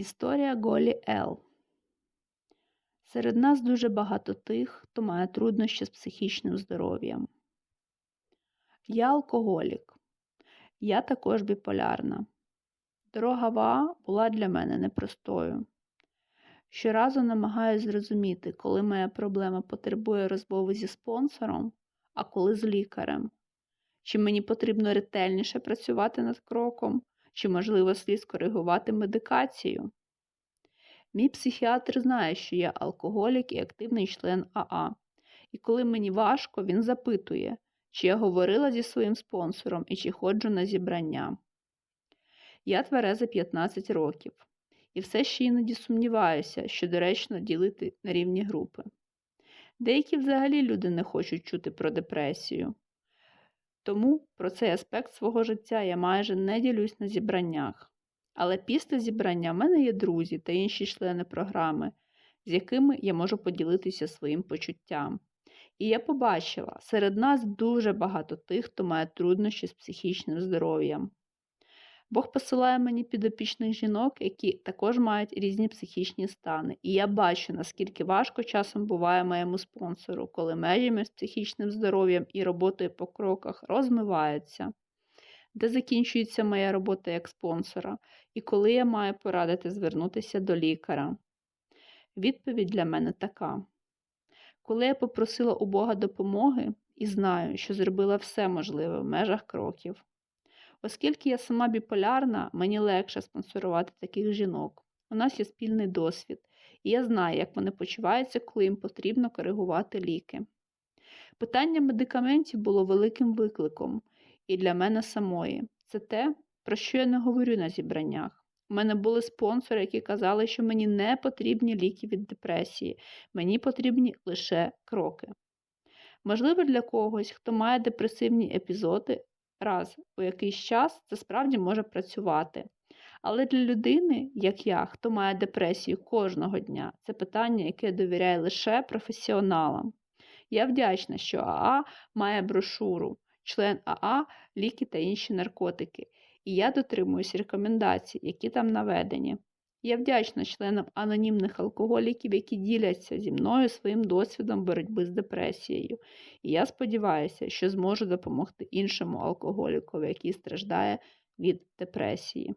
Історія Голі Ел. Серед нас дуже багато тих, хто має труднощі з психічним здоров'ям. Я алкоголік. Я також біполярна. Дорога в АА була для мене непростою. Щоразу намагаюся зрозуміти, коли моя проблема потребує розмови зі спонсором, а коли з лікарем. Чи мені потрібно ретельніше працювати над кроком, чи, можливо, слід скоригувати медикацію. Мій психіатр знає, що я алкоголік і активний член АА. І коли мені важко, він запитує, чи я говорила зі своїм спонсором і чи ходжу на зібрання. Я твереза 15 років і все ще іноді сумніваюся, що доречно ділити на рівні групи. Деякі взагалі люди не хочуть чути про депресію. Тому про цей аспект свого життя я майже не ділюсь на зібраннях. Але після зібрання в мене є друзі та інші члени програми, з якими я можу поділитися своїм почуттям. І я побачила, серед нас дуже багато тих, хто має труднощі з психічним здоров'ям. Бог посилає мені підопічних жінок, які також мають різні психічні стани, і я бачу, наскільки важко часом буває моєму спонсору, коли межі між психічним здоров'ям і роботою по кроках розмиваються, де закінчується моя робота як спонсора, і коли я маю порадити звернутися до лікаря. Відповідь для мене така. Коли я попросила у Бога допомоги і знаю, що зробила все можливе в межах кроків. Оскільки я сама біполярна, мені легше спонсорувати таких жінок. У нас є спільний досвід, і я знаю, як вони почуваються, коли їм потрібно коригувати ліки. Питання медикаментів було великим викликом і для мене самої. Це те, про що я не говорю на зібраннях. У мене були спонсори, які казали, що мені не потрібні ліки від депресії, мені потрібні лише кроки. Можливо, для когось, хто має депресивні епізоди, раз у якийсь час це справді може працювати. Але для людини, як я, хто має депресію кожного дня, це питання, яке довіряє лише професіоналам. Я вдячна, що АА має брошуру, член АА, ліки та інші наркотики, і я дотримуюсь рекомендацій, які там наведені. Я вдячна членам анонімних алкоголіків, які діляться зі мною своїм досвідом боротьби з депресією. І я сподіваюся, що зможу допомогти іншому алкоголікові, який страждає від депресії.